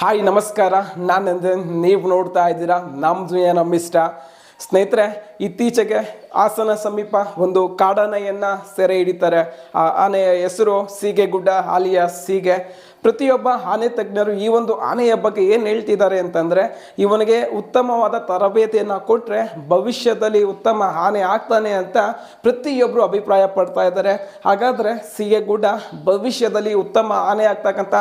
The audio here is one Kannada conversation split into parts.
ಹಾಯ್, ನಮಸ್ಕಾರ. ನಾನು ನೀವು ನೋಡ್ತಾ ಇದ್ದೀರಾ? ನಮ್ದು ನಮ್ಮ ಇಷ್ಟ ಸ್ನೇಹಿತರೆ, ಇತ್ತೀಚೆಗೆ ಹಾಸನ ಸಮೀಪ ಒಂದು ಕಾಡಾನೆಯನ್ನು ಸೆರೆ ಹಿಡಿತಾರೆ. ಆ ಆನೆಯ ಹೆಸರು ಸೀಗೆಗುಡ್ಡ ಆಲಿಯ ಸೀಗೆ. ಪ್ರತಿಯೊಬ್ಬ ಆನೆ ತಜ್ಞರು ಈ ಒಂದು ಆನೆಯ ಬಗ್ಗೆ ಏನು ಹೇಳ್ತಿದ್ದಾರೆ ಅಂತಂದರೆ, ಇವನಿಗೆ ಉತ್ತಮವಾದ ತರಬೇತಿಯನ್ನು ಕೊಟ್ಟರೆ ಭವಿಷ್ಯದಲ್ಲಿ ಉತ್ತಮ ಆನೆ ಆಗ್ತಾನೆ ಅಂತ ಪ್ರತಿಯೊಬ್ಬರು ಅಭಿಪ್ರಾಯ ಪಡ್ತಾ ಇದ್ದಾರೆ. ಹಾಗಾದರೆ ಸೀಗೆಗುಡ್ಡ ಭವಿಷ್ಯದಲ್ಲಿ ಉತ್ತಮ ಆನೆ ಆಗ್ತಕ್ಕಂಥ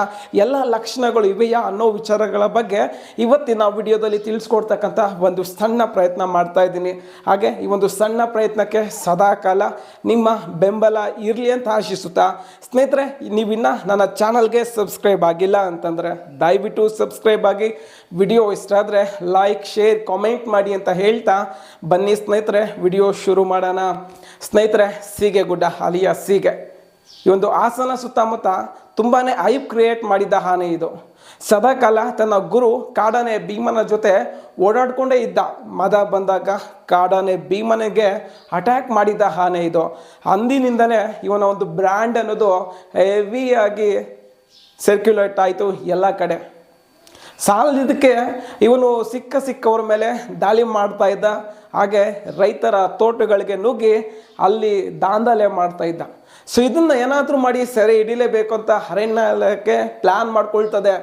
ಎಲ್ಲ ಲಕ್ಷಣಗಳು ಇವೆಯಾ ಅನ್ನೋ ವಿಚಾರಗಳ ಬಗ್ಗೆ ಇವತ್ತಿನ ವಿಡಿಯೋದಲ್ಲಿ ತಿಳಿಸ್ಕೊಡ್ತಕ್ಕಂಥ ಒಂದು ಸಣ್ಣ ಪ್ರಯತ್ನ ಮಾಡ್ತಾ ಇದ್ದೀನಿ. ಹಾಗೆ ಈ ಒಂದು ಸಣ್ಣ ಪ್ರಯತ್ನಕ್ಕೆ ಸದಾಕಾಲ ನಿಮ್ಮ ಬೆಂಬಲ ಇರಲಿ ಅಂತ ಆಶಿಸುತ್ತಾ, ಸ್ನೇಹಿತರೆ, ನೀವಿನ್ನ ನನ್ನ ಚಾನಲ್ಗೆ ಸಬ್ಸ್ಕ್ರೈಬ್ ಆಗಿಲ್ಲ ಅಂತಂದರೆ ದಯವಿಟ್ಟು ಸಬ್ಸ್ಕ್ರೈಬ್ ಆಗಿ. ವಿಡಿಯೋ ಇಷ್ಟ ಆದರೆ ಲೈಕ್ ಶೇರ್ ಕಾಮೆಂಟ್ ಮಾಡಿ ಅಂತ ಹೇಳ್ತಾ. ಬನ್ನಿ ಸ್ನೇಹಿತರೆ, ವಿಡಿಯೋ ಶುರು ಮಾಡೋಣ. ಸ್ನೇಹಿತರೆ, ಸೀಗೆ ಗುಡ್ಡ, ಅಲಿಯ ಸೀಗೆ. ಈ ಒಂದು ಹಾಸನ ಸುತ್ತಮುತ್ತ ತುಂಬಾ ಐಪ್ ಕ್ರಿಯೇಟ್ ಮಾಡಿದ್ದ ಆನೆ ಇದು. ಸದಾಕಾಲ ತನ್ನ ಗುರು ಕಾಡಾನೆ ಭೀಮನ ಜೊತೆ ಓಡಾಡ್ಕೊಂಡೇ ಇದ್ದ. ಮದ ಬಂದಾಗ ಕಾಡಾನೆ ಭೀಮನಿಗೆ ಅಟ್ಯಾಕ್ ಮಾಡಿದ್ದ ಆನೆ ಇದು. ಅಂದಿನಿಂದನೇ ಇವನ ಒಂದು ಬ್ರ್ಯಾಂಡ್ ಅನ್ನೋದು ಹೆವಿಯಾಗಿ ಸರ್ಕ್ಯುಲೇಟ್ ಆಯಿತು ಎಲ್ಲ ಕಡೆ. ಸಾಲದಿದ್ದಕ್ಕೆ ಇವನು ಸಿಕ್ಕ ಸಿಕ್ಕವ್ರ ಮೇಲೆ ದಾಳಿ ಮಾಡ್ತಾ ಇದ್ದ. ಹಾಗೆ ರೈತರ ತೋಟಗಳಿಗೆ ನುಗ್ಗಿ ಅಲ್ಲಿ ದಾಂಧಲೆ ಮಾಡ್ತಾ ಇದ್ದ. ಸೊ ಇದನ್ನ ಏನಾದರೂ ಮಾಡಿ ಸೆರೆ ಹಿಡಿಲೇಬೇಕು ಅಂತ ಅರಣ್ಯ ಇಲಾಖೆ ಪ್ಲ್ಯಾನ್ ಮಾಡ್ಕೊಳ್ತದೆ.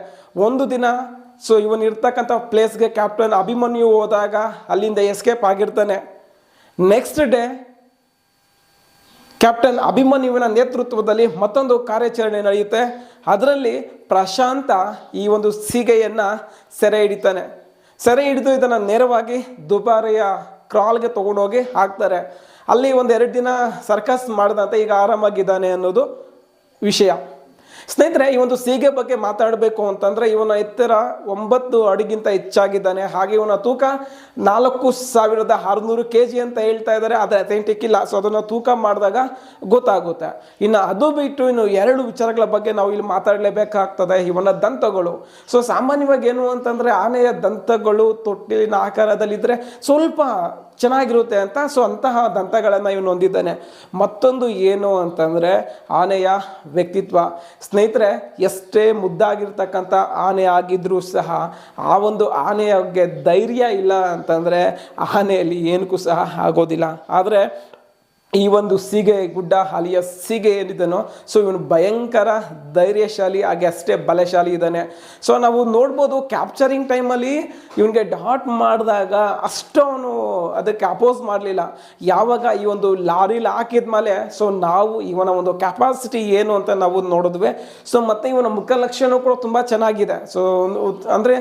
ಒಂದು ದಿನ ಸೊ ಇವನು ಇರ್ತಕ್ಕಂಥ ಪ್ಲೇಸ್ಗೆ ಕ್ಯಾಪ್ಟನ್ ಅಭಿಮನ್ಯು ಹೋದಾಗ ಅಲ್ಲಿಂದ ಎಸ್ಕೇಪ್ ಆಗಿರ್ತಾನೆ. ನೆಕ್ಸ್ಟ್ ಡೇ ಕ್ಯಾಪ್ಟನ್ ಅಭಿಮನ್ಯುವಿನ ನೇತೃತ್ವದಲ್ಲಿ ಮತ್ತೊಂದು ಕಾರ್ಯಾಚರಣೆ ನಡೆಯುತ್ತೆ. ಅದರಲ್ಲಿ ಪ್ರಶಾಂತ ಈ ಒಂದು ಸೀಗೆಯನ್ನು ಸೆರೆ ಹಿಡಿತಾನೆ. ಸೆರೆ ಹಿಡಿದು ಇದನ್ನು ನೇರವಾಗಿ ದುಬಾರಿಯ ಕ್ರಾಲ್ಗೆ ತೊಗೊಂಡೋಗಿ ಹಾಕ್ತಾರೆ. ಅಲ್ಲಿ ಒಂದು ಎರಡು ದಿನ ಸರ್ಕಸ್ ಮಾಡಿದಂತೆ ಈಗ ಆರಾಮಾಗಿದ್ದಾನೆ ಅನ್ನೋದು ವಿಷಯ. ಸ್ನೇಹಿತರೆ, ಈ ಒಂದು ಸೀಗೆ ಬಗ್ಗೆ ಮಾತಾಡಬೇಕು ಅಂತಂದರೆ ಇವನ ಎತ್ತರ ಒಂಬತ್ತು ಅಡಿಗಿಂತ ಹೆಚ್ಚಾಗಿದ್ದಾನೆ. ಹಾಗೆ ಇವನ ತೂಕ ನಾಲ್ಕು ಸಾವಿರದ ಆರುನೂರು ಕೆ ಜಿ ಅಂತ ಹೇಳ್ತಾ ಇದ್ದಾರೆ, ಆದರೆ ಅಥೆಂಟಿಕ್ ಇಲ್ಲ. ಸೊ ಅದನ್ನು ತೂಕ ಮಾಡಿದಾಗ ಗೊತ್ತಾಗುತ್ತೆ. ಇನ್ನು ಅದು ಬಿಟ್ಟು ಇನ್ನು ಎರಡು ವಿಚಾರಗಳ ಬಗ್ಗೆ ನಾವು ಇಲ್ಲಿ ಮಾತಾಡಲೇಬೇಕಾಗ್ತದೆ, ಇವನ ದಂತಗಳು. ಸೊ ಸಾಮಾನ್ಯವಾಗಿ ಏನು ಅಂತಂದರೆ ಆನೆಯ ದಂತಗಳು ತೊಟ್ಟಿಲಿನ ಆಕಾರದಲ್ಲಿದ್ದರೆ ಸ್ವಲ್ಪ ಚೆನ್ನಾಗಿರುತ್ತೆ ಅಂತ ಸೊ ಅಂತಹ ದಂತಗಳನ್ನು ಇವನು ಹೊಂದಿದ್ದಾನೆ. ಮತ್ತೊಂದು ಏನು ಅಂತಂದರೆ ಆನೆಯ ವ್ಯಕ್ತಿತ್ವ. ಸ್ನೇಹಿತರೆ, ಎಷ್ಟೇ ಮುದ್ದಾಗಿರ್ತಕ್ಕಂಥ ಆನೆ ಆಗಿದ್ರೂ ಸಹ ಆ ಒಂದು ಆನೆಯಗೆ ಧೈರ್ಯ ಇಲ್ಲ ಅಂತಂದರೆ ಆನೆಯಲ್ಲಿ ಏನಕ್ಕೂ ಸಹ ಆಗೋದಿಲ್ಲ. ಆದರೆ ಈ ಒಂದು ಸೀಗೆ ಗುಡ್ಡ ಅಲಿಯ ಸೀಗೆ ಏನಿದನೋ, ಸೊ ಇವನು ಭಯಂಕರ ಧೈರ್ಯಶಾಲಿ, ಹಾಗೆ ಅಷ್ಟೇ ಬಲಶಾಲಿ ಇದ್ದಾನೆ. ಸೊ ನಾವು ನೋಡ್ಬೋದು ಕ್ಯಾಪ್ಚರಿಂಗ್ ಟೈಮಲ್ಲಿ ಇವನಿಗೆ ಡಾಟ್ ಮಾಡಿದಾಗ ಅಷ್ಟು ಅವನು ಅದಕ್ಕೆ ಅಪೋಸ್ ಮಾಡಲಿಲ್ಲ. ಯಾವಾಗ ಈ ಒಂದು ಲಾರಿಲಿ ಹಾಕಿದ ಮೇಲೆ ಸೊ ನಾವು ಇವನ ಒಂದು ಕೆಪಾಸಿಟಿ ಏನು ಅಂತ ನಾವು ನೋಡಿದ್ವಿ. ಸೊ ಮತ್ತು ಇವನ ಮುಖ ಲಕ್ಷಣ ಕೂಡ ತುಂಬ ಚೆನ್ನಾಗಿದೆ. ಸೊ ಅಂದರೆ,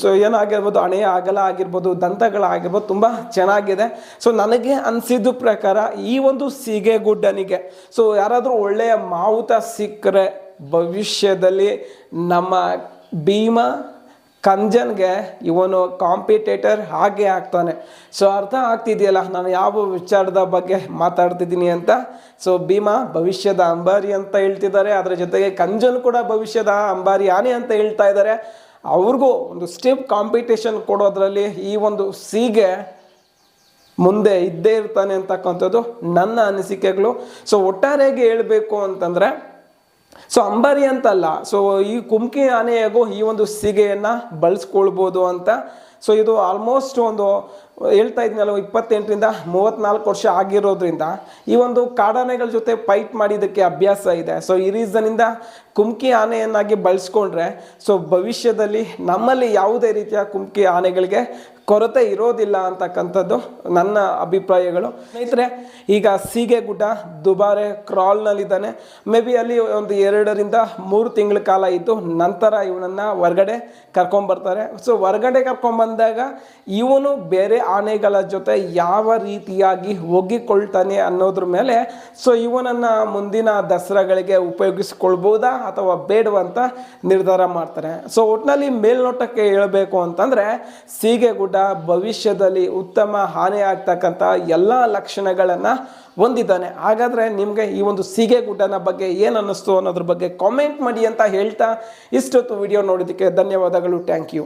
ಸೊ ಏನಾಗಿರ್ಬೋದು ಹಣೆಯ ಅಗಲ ಆಗಿರ್ಬೋದು, ದಂತಗಳಾಗಿರ್ಬೋದು, ತುಂಬ ಚೆನ್ನಾಗಿದೆ. ಸೊ ನನಗೆ ಅನಿಸಿದ ಪ್ರಕಾರ ಈ ಸೀಗೆಗುಡ್ಡನಿಗೆ. ಸೊ ಯಾರಾದರೂ ಒಳ್ಳೆಯ ಮಾವುತ ಸಿಕ್ಕರೆ ಭವಿಷ್ಯದಲ್ಲಿ ನಮ್ಮ ಭೀಮ ಕಂಜನ್ಗೆ ಇವನು ಕಾಂಪಿಟೇಟರ್ ಹಾಗೆ ಆಗ್ತಾನೆ. ಸೊ ಅರ್ಥ ಆಗ್ತಿದೆಯಲ್ಲ, ನಾನು ಯಾವ ವಿಚಾರದ ಬಗ್ಗೆ ಮಾತಾಡ್ತಿದ್ದೀನಿ ಅಂತ? ಸೊ ಭೀಮಾ ಭವಿಷ್ಯದ ಅಂಬಾರಿ ಅಂತ ಹೇಳ್ತಿದ್ದಾರೆ. ಅದರ ಜೊತೆಗೆ ಕಂಜನ್ ಕೂಡ ಭವಿಷ್ಯದ ಅಂಬಾರಿ ಆನೆ ಅಂತ ಹೇಳ್ತಾ ಇದ್ದಾರೆ. ಅವ್ರಿಗೂ ಒಂದು ಸ್ಟಿಪ್ ಕಾಂಪಿಟೇಷನ್ ಕೊಡೋದ್ರಲ್ಲಿ ಈ ಒಂದು ಸೀಗೆ ಮುಂದೆ ಇದ್ದೇ ಇರ್ತಾನೆ ಅಂತಕ್ಕಂಥದ್ದು ನನ್ನ ಅನಿಸಿಕೆಗಳು. ಸೊ ಒಟ್ಟಾರೆಗೆ ಹೇಳಬೇಕು ಅಂತಂದರೆ ಸೊ ಅಂಬಾರಿ ಅಂತಲ್ಲ ಸೊ ಈ ಕುಮ್ಕಿ ಆನೆಯಾಗೂ ಈ ಒಂದು ಸಿಗೆಯನ್ನು ಬಳಸ್ಕೊಳ್ಬೋದು ಅಂತ. ಸೊ ಇದು ಆಲ್ಮೋಸ್ಟ್ ಒಂದು ಹೇಳ್ತಾ ಇದ್ನಲ್ಲ ಇಪ್ಪತ್ತೆಂಟರಿಂದ ಮೂವತ್ತ್ನಾಲ್ಕು ವರ್ಷ ಆಗಿರೋದ್ರಿಂದ ಈ ಒಂದು ಕಾಡಾನೆಗಳ ಜೊತೆ ಫೈಟ್ ಮಾಡಿದ್ದಕ್ಕೆ ಅಭ್ಯಾಸ ಇದೆ. ಸೊ ಈ ರೀಸನಿಂದ ಕುಮ್ಕಿ ಆನೆಯನ್ನಾಗಿ ಬಳಸ್ಕೊಂಡ್ರೆ ಸೊ ಭವಿಷ್ಯದಲ್ಲಿ ನಮ್ಮಲ್ಲಿ ಯಾವುದೇ ರೀತಿಯ ಕುಮ್ಕಿ ಆನೆಗಳಿಗೆ ಕೊರತೆ ಇರೋದಿಲ್ಲ ಅಂತಕ್ಕಂಥದ್ದು ನನ್ನ ಅಭಿಪ್ರಾಯಗಳು. ಸ್ನೇಹಿತರೆ, ಈಗ ಸೀಗೆ ಗುಡ್ಡ ದುಬಾರೆ ಕ್ರಾಲ್ನಲ್ಲಿದ್ದಾನೆ ಮೇ ಬಿ ಅಲ್ಲಿ ಒಂದು ಎರಡರಿಂದ ಮೂರು ತಿಂಗಳ ಕಾಲ ಇದ್ದು ನಂತರ ಇವನನ್ನು ಹೊರಗಡೆ ಕರ್ಕೊಂಬರ್ತಾರೆ ಸೊ ಹೊರಗಡೆ ಕರ್ಕೊಂಬಂದಾಗ ಇವನು ಬೇರೆ ಆನೆಗಳ ಜೊತೆ ಯಾವ ರೀತಿಯಾಗಿ ಒಗ್ಗಿಕೊಳ್ತಾನೆ ಅನ್ನೋದ್ರ ಮೇಲೆ ಸೊ ಇವನನ್ನು ಮುಂದಿನ ದಸರಾಗಳಿಗೆ ಉಪಯೋಗಿಸ್ಕೊಳ್ಬೋದಾ ಅಥವಾ ಬೇಡವಂತ ನಿರ್ಧಾರ ಮಾಡ್ತಾರೆ. ಸೊ ಒಟ್ಟಿನಲ್ಲಿ ಮೇಲ್ನೋಟಕ್ಕೆ ಹೇಳಬೇಕು ಅಂತಂದರೆ ಸೀಗೆಗುಡ್ಡ ಭವಿಷ್ಯದಲ್ಲಿ ಉತ್ತಮ ಹಾನಿ ಆಗ್ತಕ್ಕಂಥ ಎಲ್ಲ ಲಕ್ಷಣಗಳನ್ನು ಹೊಂದಿದ್ದಾನೆ. ಹಾಗಾದರೆ ನಿಮಗೆ ಈ ಒಂದು ಸೀಗೆಗುಡ್ಡನ ಬಗ್ಗೆ ಏನು ಅನ್ನಿಸ್ತು ಅನ್ನೋದ್ರ ಬಗ್ಗೆ ಕಾಮೆಂಟ್ ಮಾಡಿ ಅಂತ ಹೇಳ್ತಾ ಇಷ್ಟೊತ್ತು ವಿಡಿಯೋ ನೋಡೋದಕ್ಕೆ ಧನ್ಯವಾದಗಳು. Thank you